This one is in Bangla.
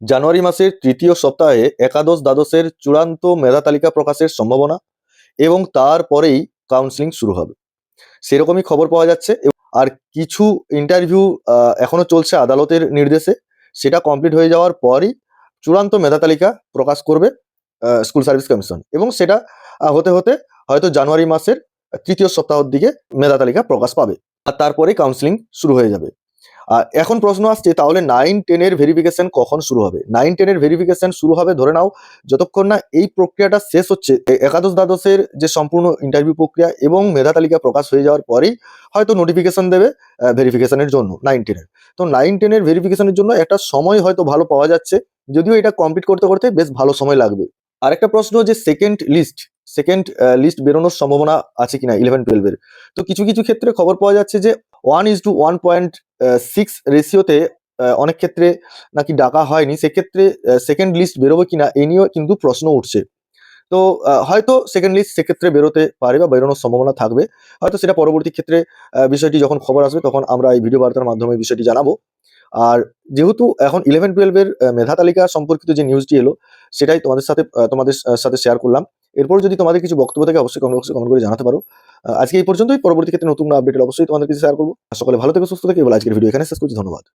জানুয়ারি মাসের তৃতীয় সপ্তাহে একাদশ দ্বাদশের চূড়ান্ত মেধা তালিকা প্রকাশের সম্ভাবনা এবং তারপরেই কাউন্সিলিং শুরু হবে। সেরকমই খবর পাওয়া যাচ্ছে আর কিছু ইন্টারভিউ এখনও চলছে আদালতের নির্দেশে। সেটা কমপ্লিট হয়ে যাওয়ার পরই চূড়ান্ত মেধা তালিকা প্রকাশ করবে স্কুল সার্ভিস কমিশন এবং সেটা হতে হতে হয়তো জানুয়ারি মাসের তৃতীয় সপ্তাহের দিকে মেধা তালিকা প্রকাশ পাবে। আর তারপরে কাউন্সিলিং শুরু হয়ে যাবে। এখন প্রশ্ন আসছে, তাহলে নাইন টেনের ভেরিফিকেশন কখন শুরু হবে? নাইন টেনের ভেরিফিকেশন শুরু হবে, ধরে নাও, যতক্ষণ না এই প্রক্রিয়াটা শেষ হচ্ছে একাদশ দ্বাদশের যে সম্পূর্ণ ইন্টারভিউ প্রক্রিয়া এবং মেধা তালিকা প্রকাশ হয়ে যাওয়ার পরেই হয়তো নোটিফিকেশন দেবে ভেরিফিকেশনের জন্য নাইন টেনের তো নাইন টেনের ভেরিফিকেশনের জন্য একটা সময় হয়তো ভালো পাওয়া যাচ্ছে, যদিও এটা কমপ্লিট করতে করতে বেশ ভালো সময় লাগবে। আরেকটা প্রশ্ন যে সেকেন্ড লিস্ট সেকেন্ড লিস্ট বেরোনোর সম্ভাবনা আছে কিনা ইলেভেন টুয়েলভের তো কিছু কিছু ক্ষেত্রে খবর পাওয়া যাচ্ছে যে one is to one point six রেশিওতে অনেক ক্ষেত্রে নাকি ডাকা হয়নি। সেক্ষেত্রে সেকেন্ড লিস্ট বেরোবে কিনা এই নিয়েও কিন্তু প্রশ্ন উঠছে। তো হয়তো সেকেন্ড লিস্ট সেক্ষেত্রে বেরোতে পারে বা বেরোনোর সম্ভাবনা থাকবে। হয়তো সেটা পরবর্তী ক্ষেত্রে বিষয়টি যখন খবর আসবে, তখন আমরা এই ভিডিও বার্তার মাধ্যমে বিষয়টি জানাব। আর যেহেতু এখন ইলেভেন টুয়েলভের মেধা তালিকা সম্পর্কিত যে নিউজটি এলো, সেটাই তোমাদের সাথে তোমাদের সাথে শেয়ার করলাম। এরপর যদি তোমাদের কিছু বক্তব্য থাকে, অবশ্যই কমেন্ট বক্সে কমেন্ট করে জানাতে পারো। আজকে এই পর্যন্তই। পরবর্তী ক্ষেত্রে নতুন আপডেট অবশ্যই তোমাদের কিছু শেয়ার করব। সকালে ভালো থেকে, সুস্থ থেকে। এবার আজকের ভিডিও এখানে শেষ করছি। ধন্যবাদ।